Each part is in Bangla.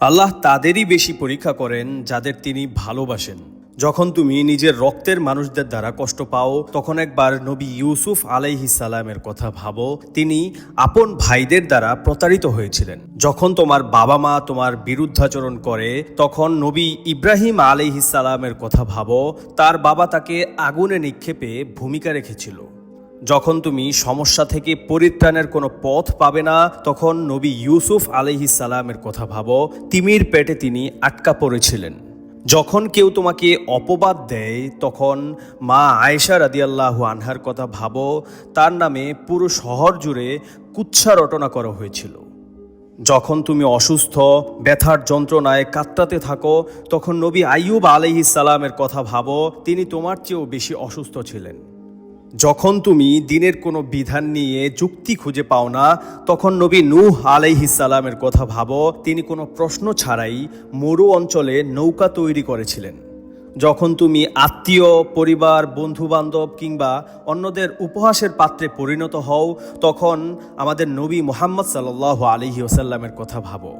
আল্লাহ তাদেরই বেশি পরীক্ষা করেন যাদের তিনি ভালোবাসেন। যখন তুমি নিজের রক্তের মানুষদের দ্বারা কষ্ট পাও, তখন একবার নবী ইউসুফ আলাইহিসালামের কথা ভাবো, তিনি আপন ভাইদের দ্বারা প্রতারিত হয়েছিলেন। যখন তোমার বাবা মা তোমার বিরুদ্ধাচরণ করে, তখন নবী ইব্রাহিম আলাইহিসালামের কথা ভাবো, তার বাবা তাকে আগুনে নিক্ষেপে ভূমিকা রেখেছিল। যখন তুমি সমস্যা থেকে পরিত্রাণের কোনো পথ পাবে না, তখন নবী ইউসুফ আলহিসালামের কথা ভাবো, তিমির পেটে তিনি আটকা পড়েছিলেন। যখন কেউ তোমাকে অপবাদ দেয়, তখন মা আয়েশা রাদিয়াল্লাহু আনহার কথা ভাবো, তার নামে পুরো শহর জুড়ে কুচ্ছা রটনা করা হয়েছিল। যখন তুমি অসুস্থ, ব্যথার যন্ত্রণায় কাতরাতে থাকো, তখন নবী আইয়ুব আলহিস সালামের কথা ভাবো, তিনি তোমার চেয়েও বেশি অসুস্থ ছিলেন। যখন তুমি দিনের কোনো বিধান নিয়ে যুক্তি খুঁজে পাও না, তখন নবী নূহ আলাইহিসালামের কথা ভাবো, তিনি কোনো প্রশ্ন ছাড়াই মরু অঞ্চলে নৌকা তৈরি করেছিলেন। যখন তুমি আত্মীয়, পরিবার বন্ধু বান্ধব কিংবা অন্যদের উপহাসের পাত্রে পরিণত হও, তখন আমাদের নবী মোহাম্মদ সাল্লাহ আলহি ওসাল্লামের কথা ভাবো।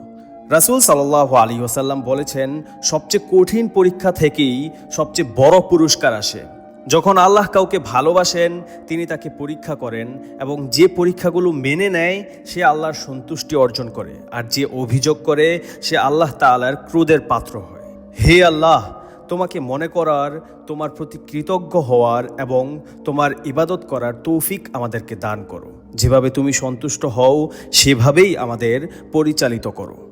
রাসুল সাল্লাহ আলী ওসাল্লাম বলেছেন, সবচেয়ে কঠিন পরীক্ষা থেকেই সবচেয়ে বড় পুরস্কার আসে। যখন আল্লাহ কাউকে ভালোবাসেন, তিনি তাকে পরীক্ষা করেন এবং যে পরীক্ষাগুলো মেনে নেয়, সে আল্লাহর সন্তুষ্টি অর্জন করে। আর যে অভিযোগ করে, সে আল্লাহ তাআলার ক্রোধের পাত্র হয়। হে আল্লাহ, তোমাকে মনে করার, তোমার প্রতি কৃতজ্ঞ হওয়ার এবং তোমার ইবাদত করার তৌফিক আমাদেরকে দান করো। যেভাবে তুমি সন্তুষ্ট হও, সেভাবেই আমাদের পরিচালিত করো।